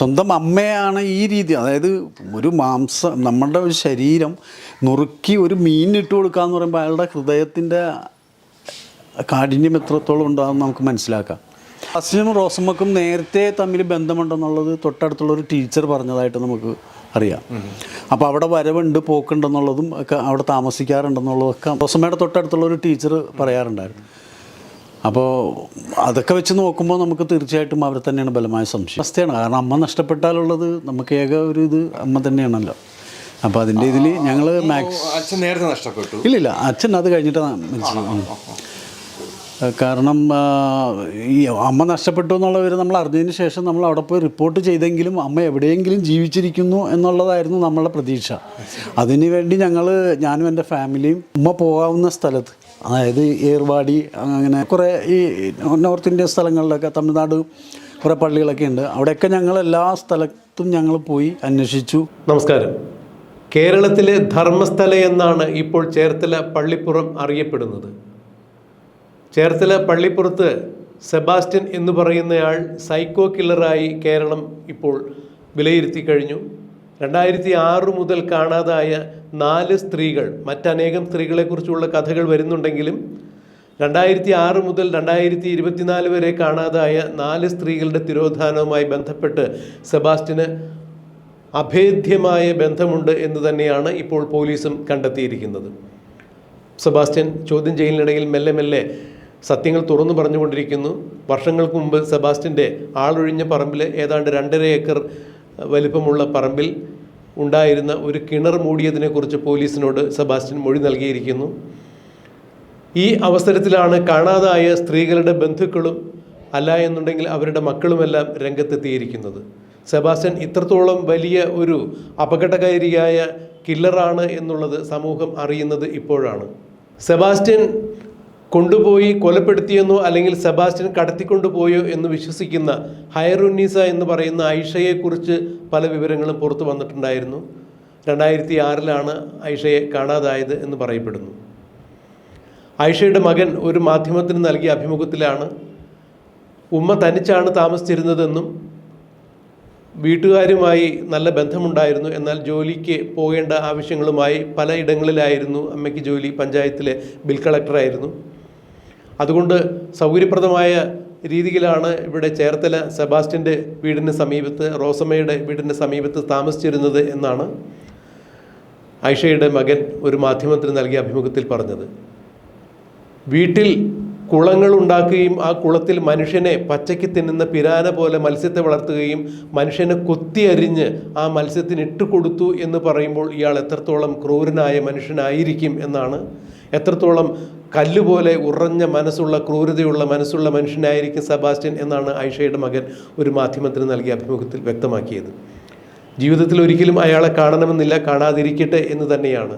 സ്വന്തം അമ്മയാണ് ഈ രീതി. അതായത് ഒരു മാംസം നമ്മുടെ ഒരു ശരീരം നുറുക്കി ഒരു മീനിട്ട് കൊടുക്കുക എന്ന് പറയുമ്പോൾ അയാളുടെ ഹൃദയത്തിന്റെ കാഠിന്യം എത്രത്തോളം ഉണ്ടാകും നമുക്ക് മനസ്സിലാക്കാം. അസിനും റോസമ്മക്കും നേരത്തെ തമ്മിൽ ബന്ധമുണ്ടെന്നുള്ളത് തൊട്ടടുത്തുള്ള ഒരു ടീച്ചർ പറഞ്ഞതായിട്ട് നമുക്ക് അറിയാം. അപ്പോൾ അവിടെ വരവുണ്ട് പോക്കുണ്ടെന്നുള്ളതും ഒക്കെ അവിടെ താമസിക്കാറുണ്ടെന്നുള്ളതൊക്കെ റോസമ്മയുടെ തൊട്ടടുത്തുള്ള ഒരു ടീച്ചർ പറയാറുണ്ടായിരുന്നു. അപ്പോൾ അതൊക്കെ വെച്ച് നോക്കുമ്പോൾ നമുക്ക് തീർച്ചയായിട്ടും അവർ തന്നെയാണ് ബലമായ സംശയം. അവസ്ഥയാണ്. കാരണം അമ്മ നഷ്ടപ്പെട്ടാലുള്ളത് നമുക്ക് ഏക ഒരു ഇത് അമ്മ തന്നെയാണല്ലോ. അപ്പോൾ അതിന്റെ ഇതിൽ ഞങ്ങൾ മാക്സ് അച്ഛൻ നേരത്തെ നഷ്ടപ്പെട്ടു. ഇല്ലില്ല അച്ഛൻ അത് കഴിഞ്ഞിട്ടാണ്. കാരണം ഈ അമ്മ നഷ്ടപ്പെട്ടു എന്നുള്ള വിവരം നമ്മൾ അറിഞ്ഞതിന് ശേഷം നമ്മൾ അവിടെ പോയി റിപ്പോർട്ട് ചെയ്തെങ്കിലും അമ്മ എവിടെയെങ്കിലും ജീവിച്ചിരിക്കുന്നു എന്നുള്ളതായിരുന്നു നമ്മളുടെ പ്രതീക്ഷ. അതിനുവേണ്ടി ഞങ്ങൾ ഞാനും എന്റെ ഫാമിലിയും ഉമ്മ പോകാവുന്ന സ്ഥലത്ത് അതായത് ഏർവാടി അങ്ങനെ കുറേ ഈ നോർത്ത് ഇന്ത്യൻ സ്ഥലങ്ങളിലൊക്കെ തമിഴ്നാട് കുറേ പള്ളികളൊക്കെ ഉണ്ട്. അവിടെയൊക്കെ ഞങ്ങൾ എല്ലാ സ്ഥലത്തും ഞങ്ങൾ പോയി അന്വേഷിച്ചു. നമസ്കാരം. കേരളത്തിലെ ധർമ്മസ്ഥല എന്നാണ് ഇപ്പോൾ ചേർത്തല പള്ളിപ്പുറം അറിയപ്പെടുന്നത്. ചേർത്തല പള്ളിപ്പുറത്ത് സെബാസ്റ്റ്യൻ എന്ന് പറയുന്നയാൾ സൈക്കോ കില്ലറായി കേരളം ഇപ്പോൾ വിലയിരുത്തി കഴിഞ്ഞു. രണ്ടായിരത്തി ആറ് മുതൽ കാണാതായ നാല് സ്ത്രീകൾ മറ്റനേകം സ്ത്രീകളെക്കുറിച്ചുള്ള കഥകൾ വരുന്നുണ്ടെങ്കിലും രണ്ടായിരത്തി ആറ് മുതൽ രണ്ടായിരത്തി ഇരുപത്തിനാല് വരെ കാണാതായ നാല് സ്ത്രീകളുടെ തിരോധാനവുമായി ബന്ധപ്പെട്ട് സെബാസ്റ്റ്യന് അഭേദ്യമായ ബന്ധമുണ്ട് എന്ന് തന്നെയാണ് ഇപ്പോൾ പോലീസും കണ്ടെത്തിയിരിക്കുന്നത്. സെബാസ്റ്റ്യൻ ചോദ്യം ചെയ്യലിനിടയിൽ മെല്ലെ മെല്ലെ സത്യങ്ങൾ തുറന്നു പറഞ്ഞുകൊണ്ടിരിക്കുന്നു. വർഷങ്ങൾക്ക് മുമ്പ് സെബാസ്റ്റിന്റെ ആളൊഴിഞ്ഞ പറമ്പിൽ ഏതാണ്ട് രണ്ടര ഏക്കർ വലിപ്പമുള്ള പറമ്പിൽ ഉണ്ടായിരുന്ന ഒരു കിണർ മൂടിയതിനെക്കുറിച്ച് പോലീസിനോട് സെബാസ്റ്റ്യൻ മൊഴി നൽകിയിരിക്കുന്നു. ഈ അവസരത്തിലാണ് കാണാതായ സ്ത്രീകളുടെ ബന്ധുക്കളും അല്ല എന്നുണ്ടെങ്കിൽ അവരുടെ മക്കളുമെല്ലാം രംഗത്തെത്തിയിരിക്കുന്നത്. സെബാസ്റ്റ്യൻ ഇത്രത്തോളം വലിയ ഒരു അപകടകാരിയായ കില്ലറാണ് എന്നുള്ളത് സമൂഹം അറിയുന്നത് ഇപ്പോഴാണ്. സെബാസ്റ്റ്യൻ കൊണ്ടുപോയി കൊലപ്പെടുത്തിയെന്നോ അല്ലെങ്കിൽ സെബാസ്റ്റ്യൻ കടത്തിക്കൊണ്ടുപോയോ എന്ന് വിശ്വസിക്കുന്ന ഹയറുന്നീസ എന്ന് പറയുന്ന ഐഷയെക്കുറിച്ച് പല വിവരങ്ങളും പുറത്തു വന്നിട്ടുണ്ടായിരുന്നു. രണ്ടായിരത്തി ആറിലാണ് ഐഷയെ കാണാതായത് എന്ന് പറയപ്പെടുന്നു. ഐഷയുടെ മകൻ ഒരു മാധ്യമത്തിന് നൽകിയ അഭിമുഖത്തിലാണ് ഉമ്മ തനിച്ചാണ് താമസിച്ചിരുന്നതെന്നും വീട്ടുകാരുമായി നല്ല ബന്ധമുണ്ടായിരുന്നു. എന്നാൽ ജോലിക്ക് പോകേണ്ട ആവശ്യങ്ങളുമായി പല ഇടങ്ങളിലായിരുന്നു അമ്മയ്ക്ക് ജോലി. പഞ്ചായത്തിലെ ബിൽ കളക്ടറായിരുന്നു. അതുകൊണ്ട് സൗകര്യപ്രദമായ രീതിയിലാണ് ഇവിടെ ചേർത്തല സെബാസ്റ്റ്യന്റെ വീടിന് സമീപത്ത് റോസമ്മയുടെ വീടിന് സമീപത്ത് താമസിച്ചിരുന്നത് എന്നാണ് ഐഷയുടെ മകൻ ഒരു മാധ്യമത്തിന് നൽകിയ അഭിമുഖത്തിൽ പറഞ്ഞത്. വീട്ടിൽ കുളങ്ങൾ ഉണ്ടാക്കുകയും ആ കുളത്തിൽ മനുഷ്യനെ പച്ചയ്ക്ക് തിന്നുന്ന പിരാന പോലെ മത്സ്യത്തെ വളർത്തുകയും മനുഷ്യനെ കൊത്തിയരിഞ്ഞ് ആ മത്സ്യത്തിന് ഇട്ട് കൊടുത്തു എന്ന് പറയുമ്പോൾ ഇയാൾ എത്രത്തോളം ക്രൂരനായ മനുഷ്യനായിരിക്കും എന്നാണ് എത്രത്തോളം കല്ലുപോലെ ഉറഞ്ഞ മനസ്സുള്ള ക്രൂരതയുള്ള മനസ്സുള്ള മനുഷ്യനായിരിക്കും സെബാസ്റ്റ്യൻ എന്നാണ് ഐഷയുടെ മകൻ ഒരു മാധ്യമത്തിന് നൽകിയ അഭിമുഖത്തിൽ വ്യക്തമാക്കിയത്. ജീവിതത്തിൽ ഒരിക്കലും അയാളെ കാണണമെന്നില്ല കാണാതിരിക്കട്ടെ എന്ന് തന്നെയാണ്.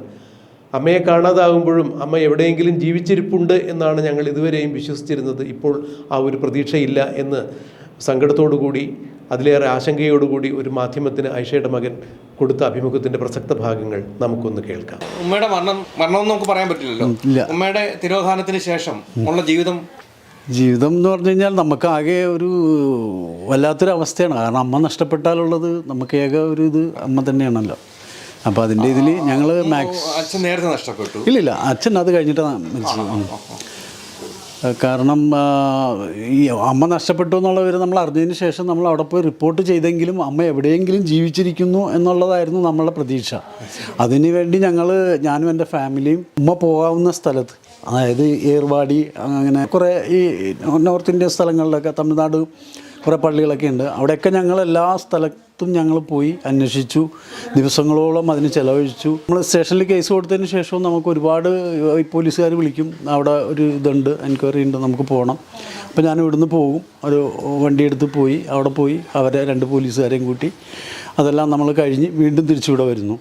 അമ്മയെ കാണാതാകുമ്പോഴും അമ്മ എവിടെയെങ്കിലും ജീവിച്ചിരിപ്പുണ്ട് എന്നാണ് ഞങ്ങൾ ഇതുവരെയും വിശ്വസിച്ചിരുന്നത്. ഇപ്പോൾ ആ ഒരു പ്രതീക്ഷയില്ല എന്ന് സങ്കടത്തോടു കൂടി അതിലേറെ ആശങ്കയോടുകൂടി ഒരു മാധ്യമത്തിന് ഐഷയുടെ മകൻ കൊടുത്ത അഭിമുഖത്തിന്റെ പ്രസക്ത ഭാഗങ്ങൾ നമുക്കൊന്ന് കേൾക്കാം. ഉമ്മയുടെ മരണം മരണം നമുക്ക് പറയാൻ പറ്റില്ലല്ലോ. ഉമ്മയുടെ തിരോധാനത്തിന് ശേഷം ഉള്ള ജീവിതം? ജീവിതം എന്ന് പറഞ്ഞു കഴിഞ്ഞാൽ നമുക്ക് ആകെ ഒരു വല്ലാത്തൊരു അവസ്ഥയാണ്. കാരണം അമ്മ നഷ്ടപ്പെട്ടാലുള്ളത് നമുക്ക് ഏക ഒരു ഇത് അമ്മ തന്നെയാണല്ലോ. അപ്പോൾ അതിന്റെ ഇതിൽ ഞങ്ങൾ മാക്സ് അച്ഛൻ നേരത്തെ നഷ്ടപ്പെട്ടു. ഇല്ലില്ല അച്ഛൻ അത് കഴിഞ്ഞിട്ടാണ് മരിച്ചു ഉം. കാരണം ഈ അമ്മ നഷ്ടപ്പെട്ടു എന്നുള്ള വിവരം നമ്മൾ അറിഞ്ഞതിന് ശേഷം നമ്മൾ അവിടെ പോയി റിപ്പോർട്ട് ചെയ്തെങ്കിലും അമ്മ എവിടെയെങ്കിലും ജീവിച്ചിരിക്കുന്നു എന്നുള്ളതായിരുന്നു നമ്മളുടെ പ്രതീക്ഷ. അതിനുവേണ്ടി ഞങ്ങൾ ഞാനും എന്റെ ഫാമിലിയും ഉമ്മ പോകാവുന്ന സ്ഥലത്ത് അതായത് ഏർവാടി അങ്ങനെ കുറേ ഈ നോർത്ത് ഇന്ത്യൻ സ്ഥലങ്ങളിലൊക്കെ തമിഴ്നാട് കുറേ പള്ളികളൊക്കെ ഉണ്ട്. അവിടെയൊക്കെ ഞങ്ങൾ എല്ലാ സ്ഥലത്തും ഞങ്ങൾ പോയി അന്വേഷിച്ചു. ദിവസങ്ങളോളം അതിന് ചിലവഴിച്ചു. നമ്മൾ സ്റ്റേഷനിൽ കേസ് കൊടുത്തതിന് ശേഷവും നമുക്ക് ഒരുപാട് പോലീസുകാർ വിളിക്കും. അവിടെ ഒരു ഇതുണ്ട് എൻക്വയറി ഉണ്ട് നമുക്ക് പോകണം അപ്പോൾ ഞാൻ ഇവിടുന്ന് പോകും. ഒരു വണ്ടി എടുത്ത് പോയി അവിടെ പോയി അവരെ രണ്ട് പോലീസുകാരെയും കൂട്ടി. അതെല്ലാം നമ്മൾ കഴിഞ്ഞ് വീണ്ടും തിരിച്ചിവിടെ വരുന്നു.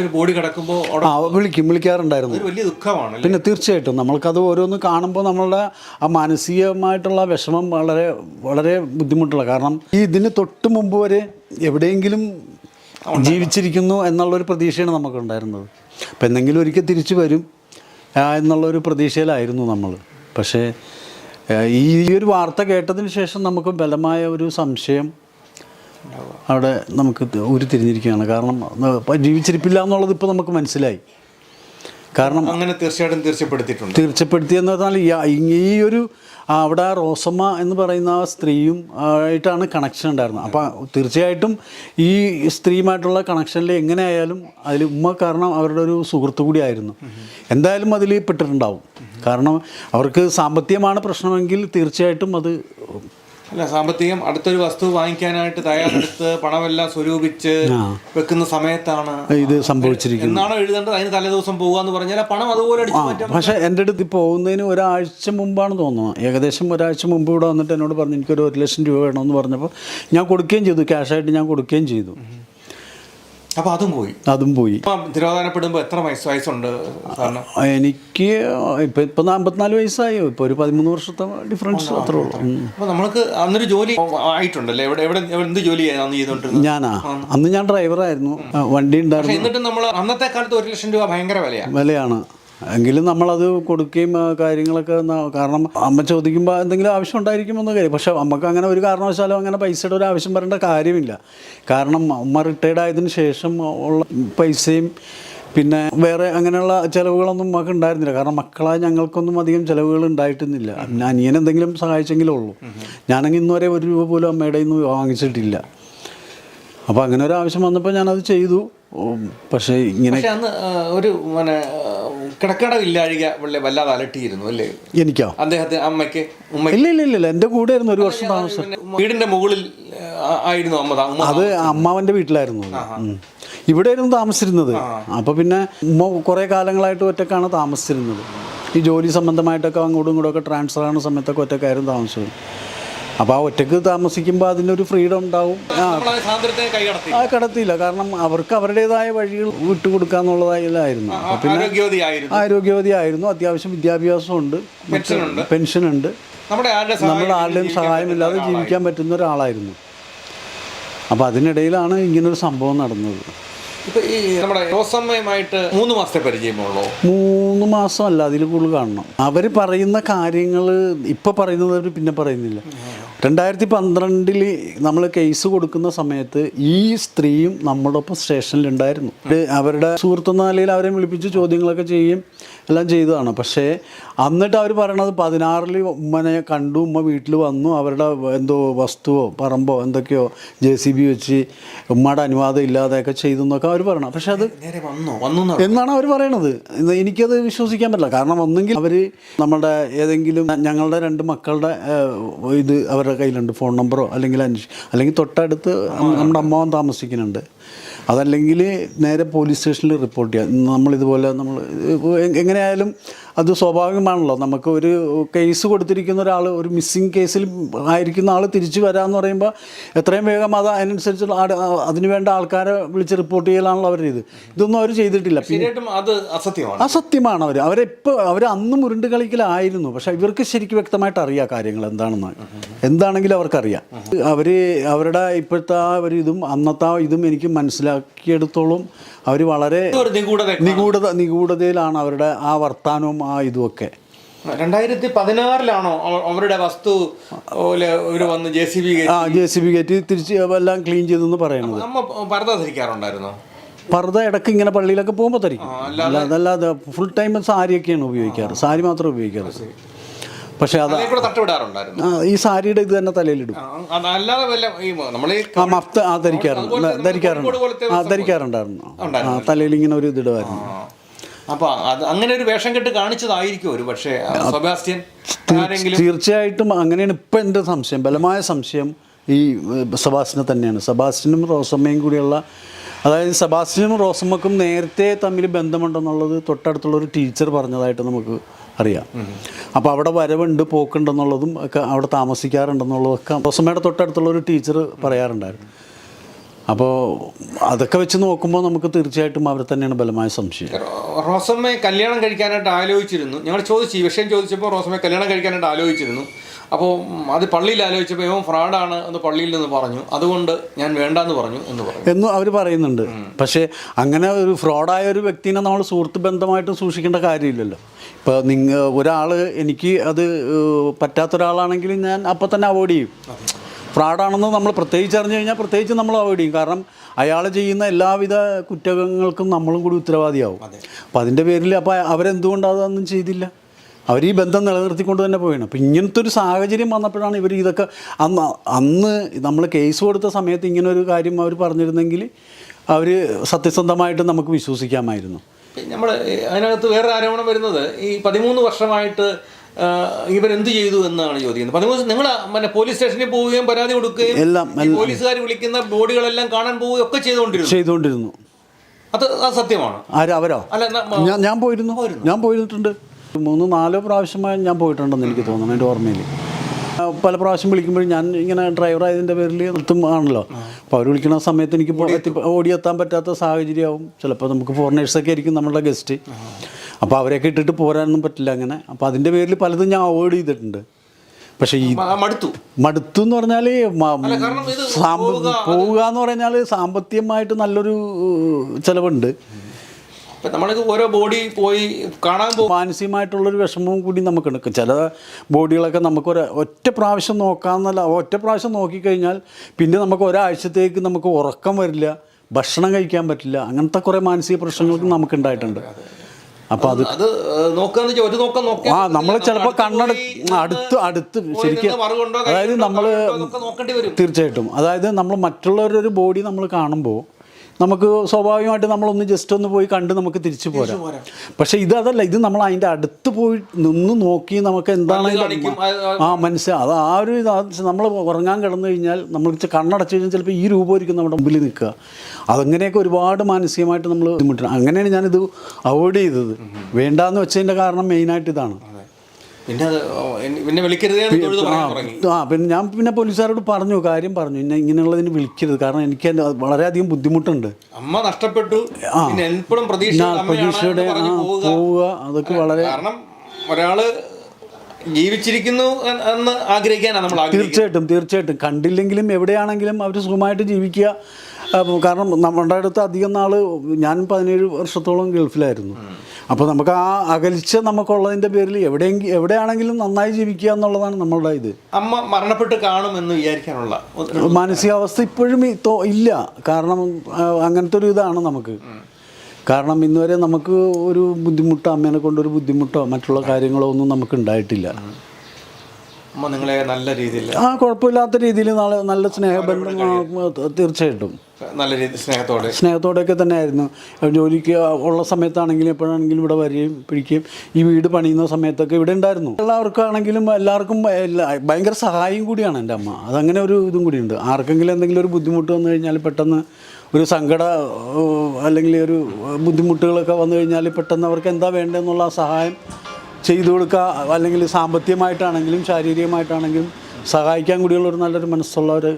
ഒരു ബോഡി കിടക്കുമ്പോൾ ആ വിളിക്കും വിളിക്കാറുണ്ടായിരുന്നു. വലിയ ദുഃഖമാണ് പിന്നെ തീർച്ചയായിട്ടും നമ്മൾക്കത് ഓരോന്ന് കാണുമ്പോൾ നമ്മളുടെ ആ മാനസികമായിട്ടുള്ള വിഷമം വളരെ വളരെ ബുദ്ധിമുട്ടുള്ള കാരണം ഈ ഇതിന് തൊട്ട് മുമ്പ് വരെ എവിടെയെങ്കിലും ജീവിച്ചിരിക്കുന്നു എന്നുള്ളൊരു പ്രതീക്ഷയാണ് നമുക്കുണ്ടായിരുന്നത്. അപ്പം എന്തെങ്കിലും ഒരിക്കൽ തിരിച്ചു വരും എന്നുള്ളൊരു പ്രതീക്ഷയിലായിരുന്നു നമ്മൾ. പക്ഷേ ഈ ഒരു വാർത്ത കേട്ടതിന് ശേഷം നമുക്ക് ബലമായ ഒരു സംശയം അവിടെ നമുക്ക് ഉരുത്തിരിഞ്ഞിരിക്കുകയാണ്. കാരണം ജീവിച്ചിരിപ്പില്ല എന്നുള്ളത് ഇപ്പോൾ നമുക്ക് മനസ്സിലായി. കാരണം അങ്ങനെ തീർച്ചയായിട്ടും തീർച്ചപ്പെടുത്തിയിട്ടുണ്ട്. തീർച്ചപ്പെടുത്തിയെന്ന് പറഞ്ഞാൽ ഈ- ഒരു അവിടെ റോസമ്മ എന്ന് പറയുന്ന ആ സ്ത്രീയും ആയിട്ടാണ് കണക്ഷൻ ഉണ്ടായിരുന്നത്. അപ്പോൾ തീർച്ചയായിട്ടും ഈ സ്ത്രീയുമായിട്ടുള്ള കണക്ഷനിൽ എങ്ങനെയായാലും അതിൽ ഉമ്മ കാരണം അവരുടെ ഒരു സുഹൃത്തു കൂടിയായിരുന്നു എന്തായാലും അതിൽ പെട്ടിട്ടുണ്ടാവും. കാരണം അവർക്ക് സാമ്പത്തികമാണ് പ്രശ്നമെങ്കിൽ തീർച്ചയായിട്ടും അത് അല്ല സാമ്പത്തികം അടുത്തൊരു വസ്തു വാങ്ങിക്കാനായിട്ട് തയ്യാറെടുത്ത് പണമെല്ലാം സ്വരൂപിച്ച് വെക്കുന്ന സമയത്താണ് ഇത് സംഭവിച്ചിരിക്കുന്നത്. എന്നാണോ എഴുതേണ്ടത്? അതിന് തലേദിവസം പോകുക എന്ന് പറഞ്ഞാൽ ആ പണം അതുപോലെ പക്ഷേ എന്റെ അടുത്ത് പോകുന്നതിന് ഒരാഴ്ച മുമ്പാണ് തോന്നുന്നത്. ഏകദേശം ഒരാഴ്ച മുമ്പ് ഇവിടെ വന്നിട്ട് എന്നോട് പറഞ്ഞു എനിക്കൊരു ഒരു ലക്ഷം രൂപ വേണമെന്ന് പറഞ്ഞപ്പോൾ ഞാൻ കൊടുക്കുകയും ചെയ്തു. ക്യാഷായിട്ട് ഞാൻ കൊടുക്കുകയും ചെയ്തു. അപ്പൊ അതും പോയി. അതും പോയി. ഇപ്പം തിരോധാനപ്പെടുമ്പോ എത്ര വയസ്സ് വയസ്സുണ്ട്? എനിക്ക് ഇപ്പൊ ഇപ്പൊ അമ്പത്തിനാല് വയസ്സായോ? ഇപ്പൊ ഒരു പതിമൂന്ന് വർഷത്തെ ഡിഫറൻസ് അത്രേ ഉള്ളൂ. അപ്പൊ നമ്മൾക്ക് അന്നൊരു ജോലി ആയിട്ടുണ്ടല്ലേ? എവിടെ എവിടെ എന്ത് ജോലി അന്ന് ചെയ്തോണ്ടിരുന്നത്? ഞാനാ. അന്ന് ഞാൻ ഡ്രൈവറായിരുന്നു വണ്ടി ഉണ്ടായിരുന്നു. എന്നിട്ട് നമ്മൾ അന്നത്തെ കാലത്ത് ഒരു ലക്ഷം രൂപ ഭയങ്കര വിലയാണ് വിലയാണ്. എങ്കിലും നമ്മളത് കൊടുക്കുകയും കാര്യങ്ങളൊക്കെ കാരണം അമ്മ ചോദിക്കുമ്പോൾ എന്തെങ്കിലും ആവശ്യം ഉണ്ടായിരിക്കുമെന്ന് കാര്യം പക്ഷേ നമുക്ക് അങ്ങനെ ഒരു കാരണവശാലും അങ്ങനെ പൈസയുടെ ഒരു ആവശ്യം വരേണ്ട കാര്യമില്ല. കാരണം അമ്മ റിട്ടയർഡ് ആയതിനു ശേഷം ഉള്ള പൈസയും പിന്നെ വേറെ അങ്ങനെയുള്ള ചിലവുകളൊന്നും നമുക്ക് ഉണ്ടായിരുന്നില്ല. കാരണം മക്കളായ ഞങ്ങൾക്കൊന്നും അധികം ചിലവുകൾ ഉണ്ടായിട്ടൊന്നുമില്ല അനിയൻ എന്തെങ്കിലും സഹായിച്ചെങ്കിലേ ഉള്ളൂ. ഞാനെങ്കിൽ ഇന്നുവരെ ഒരു രൂപ പോലും അമ്മയുടെ നിന്ന് വാങ്ങിച്ചിട്ടില്ല. അപ്പോൾ അങ്ങനെ ഒരു ആവശ്യം വന്നപ്പോൾ ഞാനത് ചെയ്തു. പക്ഷേ ഇങ്ങനെ ഒരു പിന്നെ കിടക്കട ഇല്ലാഴിക വല്ല- വല്ലാതെ അലട്ടിയിരുന്നു അല്ലേ? എനിക്കോ? അദ്ദേഹത്തെ അമ്മയ്ക്ക് ഇല്ല ഇല്ല ഇല്ല എന്റെ കൂടെ ആയിരുന്നു ഒരു വർഷം താമസം. വീടിന്റെ മുകളിൽ ആയിരുന്നു അമ്മ അത് അമ്മാവന്റെ വീട്ടിലായിരുന്നു ഇവിടെ ആയിരുന്നു താമസിച്ചിരുന്നത്. അപ്പോൾ പിന്നെ ഉമ്മ കുറേ കാലങ്ങളായിട്ട് ഒറ്റക്കാണ് താമസിച്ചിരുന്നത്. ഈ ജോലി സംബന്ധമായിട്ടൊക്കെ അങ്ങോട്ടും ഇങ്ങോട്ടും ഒക്കെ ട്രാൻസ്ഫർ ആവുന്ന സമയത്തൊക്കെ ഒറ്റക്കായിരുന്നു താമസിച്ചത്. അപ്പോൾ ആ ഒറ്റയ്ക്ക് താമസിക്കുമ്പോൾ അതിനൊരു ഫ്രീഡം ഉണ്ടാവും. ആ കടത്തിയില്ല. കാരണം അവർക്ക് അവരുടേതായ വഴികൾ വിട്ടുകൊടുക്കുക എന്നുള്ളതായിരുന്നു അപ്പോൾ പിന്നെ ആരോഗ്യവതി ആയിരുന്നു അത്യാവശ്യം വിദ്യാഭ്യാസമുണ്ട്. പെൻഷനുണ്ട്. പെൻഷനുണ്ട്. നമ്മുടെ ആരുടെയും സഹായമില്ലാതെ ജീവിക്കാൻ പറ്റുന്ന ഒരാളായിരുന്നു. അപ്പോൾ അതിനിടയിലാണ് ഇങ്ങനൊരു സംഭവം നടന്നത്. ഇപ്പൊ ഈ നമ്മുടെ റോസമ്മയുമായിട്ട് മൂന്ന് മാസത്തെ പരിചയമുള്ളൂ? മൂന്ന് അല്ല അതിൽ കൂടുതൽ കാണണം. അവർ പറയുന്ന കാര്യങ്ങൾ ഇപ്പൊ പറയുന്നത് അവർ പിന്നെ പറയുന്നില്ല. രണ്ടായിരത്തി പന്ത്രണ്ടിൽ നമ്മൾ കേസ് കൊടുക്കുന്ന സമയത്ത് ഈ സ്ത്രീയും നമ്മുടെ ഒപ്പം സ്റ്റേഷനിലുണ്ടായിരുന്നു അവരുടെ സുഹൃത്തെന്ന നിലയിൽ അവരെ വിളിപ്പിച്ച് ചോദ്യങ്ങളൊക്കെ ചെയ്യും എല്ലാം ചെയ്തതാണ്. പക്ഷേ എന്നിട്ട് അവർ പറയണത് പതിനാറിൽ ഉമ്മനെ കണ്ടു ഉമ്മ വീട്ടിൽ വന്നു അവരുടെ എന്തോ വസ്തുവോ പറമ്പോ എന്തൊക്കെയോ ജെ സി ബി വെച്ച് ഉമ്മയുടെ അനുവാദം ഇല്ലാതെയൊക്കെ ചെയ്തു എന്നൊക്കെ അവർ പറയണം. പക്ഷെ അത് എന്നാണ് അവർ പറയണത്. എനിക്കത് വിശ്വസിക്കാൻ പറ്റില്ല. കാരണം ഒന്നെങ്കിൽ അവർ നമ്മുടെ ഏതെങ്കിലും ഞങ്ങളുടെ രണ്ട് മക്കളുടെ ഇത് അവരുടെ കയ്യിലുണ്ട്. ഫോൺ നമ്പറോ അല്ലെങ്കിൽ അന്വേഷി അല്ലെങ്കിൽ തൊട്ടടുത്ത് നമ്മുടെ അമ്മാവൻ താമസിക്കുന്നുണ്ട്. അതല്ലെങ്കിൽ നേരെ പോലീസ് സ്റ്റേഷനിൽ റിപ്പോർട്ട് ചെയ്യാം. നമ്മളിതുപോലെ നമ്മൾ എങ്ങനെയായാലും അത് സ്വാഭാവികമാണല്ലോ. നമുക്ക് ഒരു കേസ് കൊടുത്തിരിക്കുന്ന ഒരാൾ ഒരു മിസ്സിങ് കേസിൽ ആയിരിക്കുന്ന ആൾ തിരിച്ചു വരാമെന്ന് പറയുമ്പോൾ എത്രയും വേഗം അത് അതിനനുസരിച്ചുള്ള ആട് അതിന് വേണ്ട ആൾക്കാരെ വിളിച്ച് റിപ്പോർട്ട് ചെയ്യലാണല്ലോ അവരുടെ ഇത്. ഇതൊന്നും അവർ ചെയ്തിട്ടില്ല. പിന്നെ അത് അസത്യമാണ്. അസത്യമാണ് അവർ അവരെപ്പോൾ അവർ അന്ന് മുരുണ്ട് കളിക്കലായിരുന്നു. പക്ഷെ ഇവർക്ക് ശരിക്കും വ്യക്തമായിട്ട് അറിയാം കാര്യങ്ങൾ എന്താണെന്ന്. എന്താണെങ്കിലും അവർക്കറിയാം. അവർ അവരുടെ ഇപ്പോഴത്തെ ആ ഒരു ഇതും അന്നത്തെ ആ ഇതും എനിക്ക് മനസ്സിലാക്കിയെടുത്തോളം. അവർ വളരെ നിഗൂഢത നിഗൂഢതയിലാണ് അവരുടെ ആ വർത്താനവും ആ ഇതുമൊക്കെ രണ്ടായിരത്തി പതിനാറിലാണോ അവ- അവരുടെ വസ്തു വന്ന് ജെ സി ബി ആ ജെ സി ബി കയറ്റി തിരിച്ച് എല്ലാം ക്ലീൻ ചെയ്തെന്ന് പറയുന്നത്. അമ്മ പർദ്ദ ധരിക്കാറുണ്ടായിരുന്നോ? പർദ്ദ ഇടയ്ക്ക് ഇങ്ങനെ പള്ളിയിലൊക്കെ പോകുമ്പോൾ തരിക്കും അതല്ലാതെ ഫുൾ ടൈം സാരിയൊക്കെയാണ് ഉപയോഗിക്കാറ്. സാരി മാത്രം ഉപയോഗിക്കാറ്. പക്ഷേ അത് ഈ സാരിയുടെ ഇത് തന്നെ തലയിലിടും. ആ, ആ മഫ്ത ആ ധരിക്കാറുണ്ട്. ധരിക്കാറുണ്ട്. ആ ധരിക്കാറുണ്ടായിരുന്നു. ആ തലയിൽ ഇങ്ങനെ ഒരു ഇതിടുമായിരുന്നു അപ്പൊ അത് അങ്ങനെ ഒരു വേഷം കെട്ട് കാണിച്ചതായിരിക്കും ഒരു പക്ഷേ സെബാസ്റ്റ്യൻ തീർച്ചയായിട്ടും അങ്ങനെയാണ് ഇപ്പം എന്റെ സംശയം. ബലമായ സംശയം ഈ സബാസ്റ്റിനെ സെബാസ്റ്റിനെ തന്നെയാണ്. സെബാസ്റ്റിനും റോസമ്മയും കൂടിയുള്ള അതായത് സെബാസ്റ്റിനും റോസമ്മക്കും നേരത്തെ തമ്മിൽ ബന്ധമുണ്ടെന്നുള്ളത് തൊട്ടടുത്തുള്ള ഒരു ടീച്ചർ പറഞ്ഞതായിട്ട് നമുക്ക് അറിയാം. അപ്പോൾ അവിടെ വരവുണ്ട് പോക്കുണ്ടെന്നുള്ളതും ഒക്കെ അവിടെ താമസിക്കാറുണ്ടെന്നുള്ളതൊക്കെ റോസമ്മയുടെ തൊട്ടടുത്തുള്ള ഒരു ടീച്ചർ പറയാറുണ്ടായിരുന്നു. അപ്പോൾ അതൊക്കെ വെച്ച് നോക്കുമ്പോൾ നമുക്ക് തീർച്ചയായിട്ടും അവർ തന്നെയാണ് ബലമായ സംശയം. റോസമ്മയെ കല്യാണം കഴിക്കാനായിട്ട് ആലോചിച്ചിരുന്നു. ഞങ്ങൾ ചോദിച്ചു ഈ വിഷയം ചോദിച്ചപ്പോൾ റോസമ്മയെ കല്യാണം കഴിക്കാനായിട്ട് ആലോചിച്ചിരുന്നു. അപ്പോൾ അത് പള്ളിയിൽ ആലോചിച്ചപ്പോൾ ഇവൻ ഫ്രോഡാണ് എന്ന് പള്ളിയിൽ നിന്ന് പറഞ്ഞു. അതുകൊണ്ട് ഞാൻ വേണ്ടാന്ന് പറഞ്ഞു എന്ന് പറഞ്ഞു. എന്നും അവർ പറയുന്നുണ്ട്. പക്ഷേ അങ്ങനെ ഒരു ഫ്രോഡായ ഒരു വ്യക്തിനെ നമ്മൾ സുഹൃത്ത് ബന്ധമായിട്ട് സൂക്ഷിക്കേണ്ട കാര്യമില്ലല്ലോ. ഇപ്പോൾ നിങ്ങൾ ഒരാൾ എനിക്ക് അത് പറ്റാത്തൊരാളാണെങ്കിൽ പറ്റാത്ത ഒരാളാണെങ്കിൽ ഞാൻ അപ്പം തന്നെ അവോയ്ഡ് ചെയ്യും. ഫ്രോഡാണെന്ന് നമ്മൾ പ്രത്യേകിച്ച് അറിഞ്ഞു കഴിഞ്ഞാൽ പ്രത്യേകിച്ച് നമ്മൾ അവോയ്ഡ് ചെയ്യും. കാരണം അയാൾ ചെയ്യുന്ന എല്ലാവിധ കുറ്റകങ്ങൾക്കും നമ്മളും കൂടി ഉത്തരവാദിയാവും. അപ്പം അതിന്റെ പേരിൽ അപ്പോൾ അവരെന്തുകൊണ്ട് അതൊന്നും ചെയ്തില്ല? അവർ ഈ ബന്ധം നിലനിർത്തിക്കൊണ്ട് തന്നെ പോയണം അപ്പം ഇങ്ങനത്തെ ഒരു സാഹചര്യം വന്നപ്പോഴാണ് ഇവർ ഇതൊക്കെ അന്ന് അന്ന് നമ്മൾ കേസ് കൊടുത്ത സമയത്ത് ഇങ്ങനെ ഒരു കാര്യം അവർ പറഞ്ഞിരുന്നെങ്കിൽ അവർ സത്യസന്ധമായിട്ട് നമുക്ക് വിശ്വസിക്കാമായിരുന്നു. നമ്മൾ അതിനകത്ത് വേറെ ആരോപണം വരുന്നത് ഈ പതിമൂന്ന് വർഷമായിട്ട് ഇവരെന്ത് ചെയ്തു എന്നാണ് ചോദിക്കുന്നത്. പതിമൂന്ന് നിങ്ങൾ പിന്നെ പോലീസ് സ്റ്റേഷനിൽ പോവുകയും പരാതി കൊടുക്കുകയും എല്ലാം പോലീസുകാർ വിളിക്കുന്ന ബോഡികളെല്ലാം കാണാൻ പോവുകയും ഒക്കെ ചെയ്തുകൊണ്ടിരുന്നു. ചെയ്തുകൊണ്ടിരുന്നു. അത് അത് സത്യമാണ്? ആര് അവരോ? അല്ല ഞാൻ പോയിരുന്നു. ഞാൻ പോയിട്ടുണ്ട്. മൂന്ന് നാലോ പ്രാവശ്യമായി ഞാൻ പോയിട്ടുണ്ടെന്ന് എനിക്ക് തോന്നുന്നു എന്റെ ഓർമ്മയിൽ. പല പ്രാവശ്യം വിളിക്കുമ്പോഴും ഞാൻ ഇങ്ങനെ ഡ്രൈവർ ഡ്രൈവറായതിന്റെ പേരിൽ നിർത്തും ആണല്ലോ. അപ്പോൾ അവർ വിളിക്കുന്ന സമയത്ത് എനിക്ക് ഓടിയെത്താൻ പറ്റാത്ത സാഹചര്യമാവും. ചിലപ്പോൾ നമുക്ക് ഫോറിനേഴ്സൊക്കെ ആയിരിക്കും നമ്മളുടെ ഗസ്റ്റ് അപ്പോൾ അവരെയൊക്കെ ഇട്ടിട്ട് പോരാനൊന്നും പറ്റില്ല അങ്ങനെ. അപ്പോൾ അതിന്റെ പേരിൽ പലതും ഞാൻ അവോയ്ഡ് ചെയ്തിട്ടുണ്ട്. പക്ഷേ ഈ മടുത്തു. മടുത്തു എന്ന് പറഞ്ഞാൽ പോവുക എന്ന് പറഞ്ഞാൽ സാമ്പത്തികമായിട്ട് നല്ലൊരു ചിലവുണ്ട്. നമ്മൾക്ക് ഓരോ ബോഡി പോയി കാണാൻ മാനസികമായിട്ടുള്ളൊരു വിഷമവും കൂടി നമുക്ക് നമുക്കുണ്ട് ചില ബോഡികളൊക്കെ നമുക്ക് ഒരു ഒറ്റ പ്രാവശ്യം നോക്കാമെന്നല്ല ഒറ്റ പ്രാവശ്യം നോക്കിക്കഴിഞ്ഞാൽ പിന്നെ നമുക്ക് ഒരാഴ്ചത്തേക്ക് നമുക്ക് ഉറക്കം വരില്ല ഭക്ഷണം കഴിക്കാൻ പറ്റില്ല അങ്ങനത്തെ കുറേ മാനസിക പ്രശ്നങ്ങൾക്ക് നമുക്ക് ഉണ്ടായിട്ടുണ്ട് അപ്പോൾ അത് അത് നോക്കാന്ന് ഒരു നോക്കം നോക്കിയാൽ ആ നമ്മൾ ചിലപ്പോ ചിലപ്പോൾ കണ്ണട അടുത്ത് അടുത്ത് ശരിക്കും അതായത് നമ്മൾ നമ്മൾ തീർച്ചയായിട്ടും. അതായത് നമ്മൾ മറ്റുള്ളവരുടെ ഒരു ബോഡി നമ്മൾ കാണുമ്പോൾ നമുക്ക് സ്വാഭാവികമായിട്ട് നമ്മളൊന്ന് ജസ്റ്റ് ഒന്ന് പോയി കണ്ട് നമുക്ക് തിരിച്ചു പോരാ. പക്ഷെ ഇത് അതല്ല ഇത് നമ്മൾ അതിന്റെ അടുത്ത് പോയി നിന്ന് നോക്കി നമുക്ക് എന്താണ് ആ മനസ്സിലാ. അത് ആ ഒരു ഇത് നമ്മൾ ഉറങ്ങാൻ കിടന്നു കഴിഞ്ഞാൽ നമ്മൾ കണ്ണടച്ചു കണ്ണടച്ച് കഴിഞ്ഞാൽ ചിലപ്പോൾ ഈ രൂപമായിരിക്കും നമ്മുടെ മുമ്പിൽ നിൽക്കുക. അതങ്ങനെയൊക്കെ ഒരുപാട് മാനസികമായിട്ട് നമ്മൾ ബുദ്ധിമുട്ടണം അങ്ങനെയാണ് ഞാനിത് അവോയ്ഡ് ചെയ്തത്. വേണ്ടാന്ന് വെച്ചതിന്റെ കാരണം മെയിനായിട്ട് ഇതാണ്. പിന്നെ പിന്നെ വിളിക്കരുതേ ആ പിന്നെ ഞാൻ പിന്നെ പോലീസുകാരോട് പറഞ്ഞു കാര്യം പറഞ്ഞു പിന്നെ ഇങ്ങനെയുള്ളതിന് വിളിക്കരുത്. കാരണം എനിക്ക് വളരെയധികം ബുദ്ധിമുട്ടുണ്ട്. അമ്മ നഷ്ടപ്പെട്ടു. എപ്പോഴും പ്രതീക്ഷയുടെ പോവുക. അതൊക്കെ വളരെ കാരണം ഒരാൾ ജീവിച്ചിരിക്കുന്നു എന്ന് ആഗ്രഹിക്കാനാണ് നമ്മൾ തീർച്ചയായിട്ടും തീർച്ചയായിട്ടും. കണ്ടില്ലെങ്കിലും എവിടെയാണെങ്കിലും അവർ സുഖമായിട്ട് ജീവിക്കുക. കാരണം നമ്മുടെ അടുത്ത് അധികം നാൾ ഞാൻ പതിനേഴ് വർഷത്തോളം ഗൾഫിലായിരുന്നു. അപ്പോൾ നമുക്ക് ആ അകൽച്ച നമുക്കുള്ളതിന്റെ പേരിൽ എവിടെയെങ്കിലും എവിടെയാണെങ്കിലും നന്നായി ജീവിക്കുക എന്നുള്ളതാണ് നമ്മളുടെ ഇത്. അമ്മ മരണപ്പെട്ട് കാണുമെന്ന് വിചാരിക്കാനുള്ള മാനസികാവസ്ഥ ഇപ്പോഴും ഇല്ല. കാരണം അങ്ങനത്തെ ഒരു ഇതാണ് നമുക്ക്. കാരണം ഇന്നുവരെ നമുക്ക് ഒരു ബുദ്ധിമുട്ടോ അമ്മേനെ കൊണ്ടൊരു ബുദ്ധിമുട്ടോ മറ്റുള്ള കാര്യങ്ങളോ ഒന്നും നമുക്ക് ഉണ്ടായിട്ടില്ല. അമ്മ നിങ്ങളെ നല്ല രീതിയിൽ ആ കുഴപ്പമില്ലാത്ത രീതിയിൽ നല്ല നല്ല സ്നേഹബന്ധം തീർച്ചയായിട്ടും. നല്ല രീതി സ്നേഹത്തോടെ. സ്നേഹത്തോടെയൊക്കെ തന്നെയായിരുന്നു. ജോലിക്ക് ഉള്ള സമയത്താണെങ്കിലും എപ്പോഴാണെങ്കിലും ഇവിടെ വരികയും പിടിക്കുകയും ഈ വീട് പണിയുന്ന സമയത്തൊക്കെ ഇവിടെ ഉണ്ടായിരുന്നു. എല്ലാവർക്കാണെങ്കിലും എല്ലാവർക്കും എല്ലാ ഭയങ്കര സഹായം കൂടിയാണ് എന്റെ അമ്മ. അതങ്ങനെ ഒരു ഇതും കൂടിയുണ്ട്. ആർക്കെങ്കിലും എന്തെങ്കിലും ഒരു ബുദ്ധിമുട്ട് വന്നു കഴിഞ്ഞാൽ പെട്ടെന്ന് ഒരു സങ്കട അല്ലെങ്കിൽ ഒരു ബുദ്ധിമുട്ടുകളൊക്കെ വന്നു കഴിഞ്ഞാൽ പെട്ടെന്ന് അവർക്ക് എന്താ വേണ്ടതെന്നുള്ള സഹായം ചെയ്തു കൊടുക്കുക അല്ലെങ്കിൽ സാമ്പത്തികമായിട്ടാണെങ്കിലും ശാരീരികമായിട്ടാണെങ്കിലും സഹായിക്കാൻ കൂടിയുള്ളൊരു നല്ലൊരു മനസ്സുള്ള ഒരു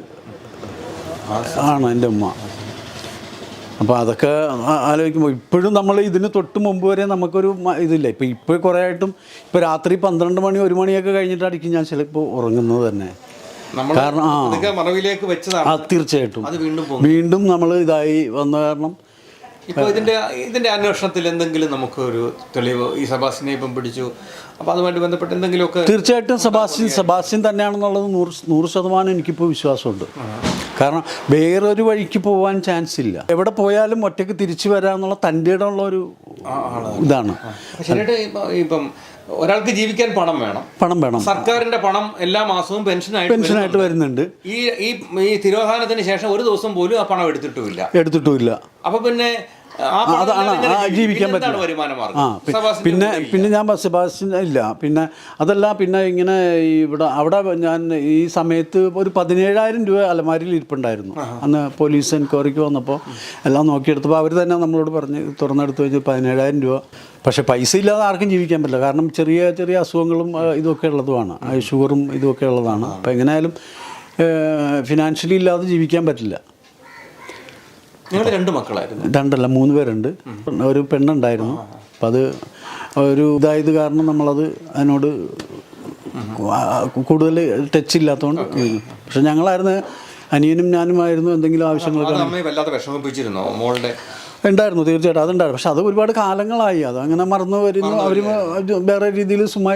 ആണ് എന്റെ ഉമ്മ. അപ്പോൾ അതൊക്കെ ആലോചിക്കുമ്പോൾ ഇപ്പോഴും നമ്മൾ ഇതിന് തൊട്ട് മുമ്പ് വരെ നമുക്കൊരു ഇതില്ല. ഇപ്പോൾ ഇപ്പോൾ കുറേ ആയിട്ടും ഇപ്പോൾ രാത്രി പന്ത്രണ്ട് മണി ഒരു മണിയൊക്കെ കഴിഞ്ഞിട്ടായിരിക്കും ഞാൻ ചിലപ്പോൾ ഉറങ്ങുന്നത് തന്നെ. കാരണം ആ. തീർച്ചയായിട്ടും. വീണ്ടും നമ്മൾ ഇതായി വന്ന കാരണം ഇപ്പോൾ ഇതിന്റെ ഇതിന്റെ അന്വേഷണത്തിൽ എന്തെങ്കിലും നമുക്ക് ഒരു തെളിവ് ഈ സബാസിനെ ഇപ്പം പിടിച്ചു. അപ്പോൾ അതുമായിട്ട് ബന്ധപ്പെട്ട് എന്തെങ്കിലുമൊക്കെ തീർച്ചയായിട്ടും സബാസിൻ സബാസിൻ തന്നെയാണെന്നുള്ളത് നൂറ് നൂറ് ശതമാനം എനിക്കിപ്പോൾ വിശ്വാസമുണ്ട്. കാരണം വേറൊരു വഴിക്ക് പോകാൻ ചാൻസ് ഇല്ല. എവിടെ പോയാലും ഒറ്റയ്ക്ക് തിരിച്ചു വരാമെന്നുള്ള തന്റെ ഇടമുള്ള ഒരു ഇതാണ്. ഇപ്പം ഒരാൾക്ക് ജീവിക്കാൻ പണം വേണം. പണം വേണം. സർക്കാരിന്റെ പണം എല്ലാ മാസവും പെൻഷനായിട്ട് പെൻഷനായിട്ട് വരുന്നുണ്ട്. ഈ ഈ തിരോധാനത്തിന് ശേഷം ഒരു ദിവസം പോലും ആ പണം എടുത്തിട്ടുമില്ല. എടുത്തിട്ടുമില്ല. അപ്പൊ പിന്നെ അതാണ് ജീവിക്കാൻ പിന്നെ പിന്നെ പിന്നെ ഞാൻ സെബാസ്റ്റ്യൻ ഇല്ല. പിന്നെ അതല്ല പിന്നെ ഇങ്ങനെ ഇവിടെ അവിടെ ഞാൻ ഈ സമയത്ത് ഒരു പതിനേഴായിരം രൂപ അലമാരിയിൽ ഇരിപ്പുണ്ടായിരുന്നു. അന്ന് പോലീസ് എൻക്വയറിക്ക് വന്നപ്പോൾ എല്ലാം നോക്കിയെടുത്തപ്പോൾ അവർ തന്നെ നമ്മളോട് പറഞ്ഞ് തുറന്നെടുത്ത് വെച്ച് പതിനേഴായിരം രൂപ. പക്ഷെ പൈസ ഇല്ലാതെ ആർക്കും ജീവിക്കാൻ പറ്റില്ല. കാരണം ചെറിയ ചെറിയ അസുഖങ്ങളും ഇതൊക്കെ ഉള്ളതുമാണ്. ഷുഗറും ഇതൊക്കെ ഉള്ളതാണ്. അപ്പോൾ എങ്ങനെയായാലും ഫിനാൻഷ്യലി ഇല്ലാതെ ജീവിക്കാൻ പറ്റില്ല. നിങ്ങൾ രണ്ട് മക്കളായിരുന്നു. രണ്ടല്ല മൂന്ന് പേരുണ്ട്. ഒരു പെണ്ണുണ്ടായിരുന്നു. അപ്പം അത് ഒരു ഇതായത് കാരണം നമ്മളത് അതിനോട് കൂടുതൽ ടച്ച് ഇല്ലാത്തതുകൊണ്ട് പക്ഷെ ഞങ്ങളായിരുന്നു അനിയനും ഞാനും ആയിരുന്നു എന്തെങ്കിലും ആവശ്യങ്ങളൊക്കെ വല്ലാതെ വിഷമിപ്പിച്ചിരുന്നോ? മോളുടെ ഉണ്ടായിരുന്നു തീർച്ചയായിട്ടും. അതുണ്ടായിരുന്നു. പക്ഷെ അത് ഒരുപാട് കാലങ്ങളായി. അത് അങ്ങനെ മറന്നു വരുന്നു. അവർ വേറെ രീതിയിൽ സുമ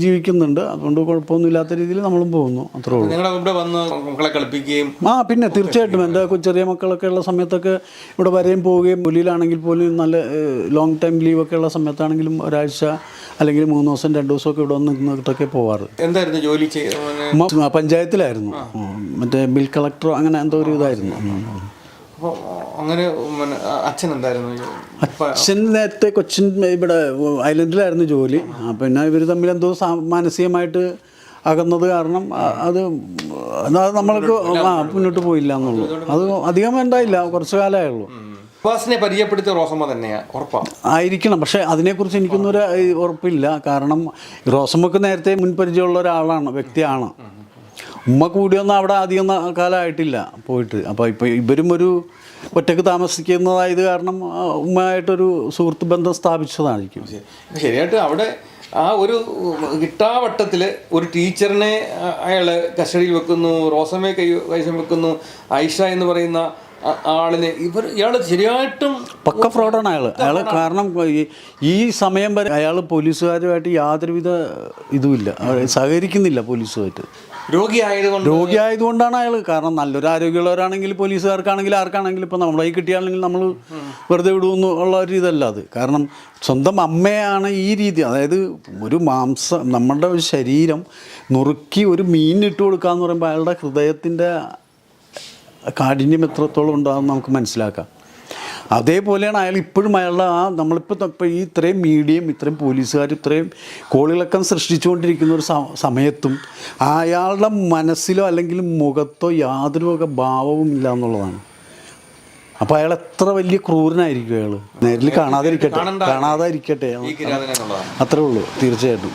ജീവിക്കുന്നുണ്ട്. അതുകൊണ്ട് കുഴപ്പമൊന്നുമില്ലാത്ത രീതിയിൽ നമ്മളും പോകുന്നു. അത്രേ ഉള്ളൂ. ഇവിടെ വന്ന് മക്കളെ കളിപ്പിക്കുകയും ആ പിന്നെ തീർച്ചയായിട്ടും. എന്റെ ചെറിയ മക്കളൊക്കെ ഉള്ള സമയത്തൊക്കെ ഇവിടെ വരെയും പോവുകയും പുലിയിലാണെങ്കിൽ പോലും നല്ല ലോങ് ടൈം ലീവൊക്കെ ഉള്ള സമയത്താണെങ്കിലും ഒരാഴ്ച അല്ലെങ്കിൽ മൂന്ന് ദിവസം രണ്ട് ദിവസമൊക്കെ ഇവിടെ വന്ന് നിന്നിട്ടൊക്കെ പോവാറ്. എന്തായിരുന്നു ജോലി ചെയ്യുന്നത് പഞ്ചായത്തിലായിരുന്നു. മറ്റേ ബിൽ കളക്ടറോ അങ്ങനെ എന്തോ ഒരു ഇതായിരുന്നു. അപ്പോൾ അങ്ങനെ അച്ഛൻ എന്തായിരുന്നു അച്ഛൻ നേരത്തെ കൊച്ചിൻ ഇവിടെ ഐലൻഡിലായിരുന്നു ജോലി. പിന്നെ ഇവർ തമ്മിൽ എന്തോ മാനസികമായിട്ട് അകന്നത് കാരണം അത് നമ്മൾക്ക് ആ മുന്നോട്ട് പോയില്ല എന്നുള്ളൂ. അത് അധികം ഉണ്ടായില്ല കുറച്ച് കാലമേ ഉള്ളൂ. ഉപാസിനെ പരിചയപ്പെടുത്തിയ റോസമ്മ തന്നെയാ ഉറപ്പാ. ആയിരിക്കണം. പക്ഷേ അതിനെക്കുറിച്ച് എനിക്കൊന്നും ഒരു ഉറപ്പില്ല. കാരണം റോസമ്മക്ക് നേരത്തെ മുൻപരിചയമുള്ള ഒരാളാണ് വ്യക്തിയാണ്. ഉമ്മ കൂടിയൊന്നും അവിടെ അധികം കാലമായിട്ടില്ല പോയിട്ട്. അപ്പോൾ ഇപ്പോൾ ഇവരും ഒരു ഒറ്റയ്ക്ക് താമസിക്കുന്നതായത് കാരണം ഉമ്മയായിട്ടൊരു സുഹൃത്ത് ബന്ധം സ്ഥാപിച്ചതായിരിക്കും. ശരിയായിട്ട് അവിടെ ആ ഒരു കിട്ടാവട്ടത്തിൽ ഒരു ടീച്ചറിനെ അയാൾ കസ്റ്റഡിയിൽ വെക്കുന്നു റോസമ്മയെ കൈ കൈശം വെക്കുന്നു ഐഷ എന്ന് പറയുന്ന ആളിനെ ഇവർ ഇയാൾ ശരിയായിട്ടും പക്ക ഫ്രോഡാണ് അയാൾ അയാൾ കാരണം ഈ- സമയം വരെ അയാൾ പോലീസുകാരുമായിട്ട് യാതൊരുവിധ ഇതുമില്ല. സഹകരിക്കുന്നില്ല പോലീസുമായിട്ട്. രോഗിയായതുകൊണ്ട് രോഗിയായതുകൊണ്ടാണ് അയാൾ കാരണം നല്ലൊരു ആരോഗ്യമുള്ളവരാണെങ്കിൽ പോലീസുകാർക്കാണെങ്കിൽ ആർക്കാണെങ്കിലും ഇപ്പോൾ നമ്മളെ കിട്ടിയാണെങ്കിൽ നമ്മൾ വെറുതെ വിടുമെന്ന് ഉള്ള ഒരു ഇതല്ല അത്. കാരണം സ്വന്തം അമ്മയാണ് ഈ രീതി. അതായത് ഒരു മാംസം നമ്മുടെ ഒരു ശരീരം നുറുക്കി ഒരു മീൻ ഇട്ട് കൊടുക്കുക എന്ന് പറയുമ്പോൾ അയാളുടെ ഹൃദയത്തിന്റെ കാഠിന്യം എത്രത്തോളം ഉണ്ടാകും നമുക്ക് മനസ്സിലാക്കാം. അതേപോലെയാണ് അയാൾ ഇപ്പോഴും അയാളുടെ ആ നമ്മളിപ്പോൾ ഇപ്പോൾ ഈ ഇത്രയും മീഡിയയും ഇത്രയും പോലീസുകാർ ഇത്രയും കോളിളക്കം സൃഷ്ടിച്ചുകൊണ്ടിരിക്കുന്ന ഒരു സമയത്തും അയാളുടെ മനസ്സിലോ അല്ലെങ്കിൽ മുഖത്തോ യാതൊരു വക ഭാവവും ഇല്ല എന്നുള്ളതാണ്. അപ്പോൾ അയാൾ എത്ര വലിയ ക്രൂരനായിരിക്കും അയാൾ നേരിൽ കാണാതിരിക്കട്ടെ കാണാതായിരിക്കട്ടെ. അത്രേ ഉള്ളൂ തീർച്ചയായിട്ടും.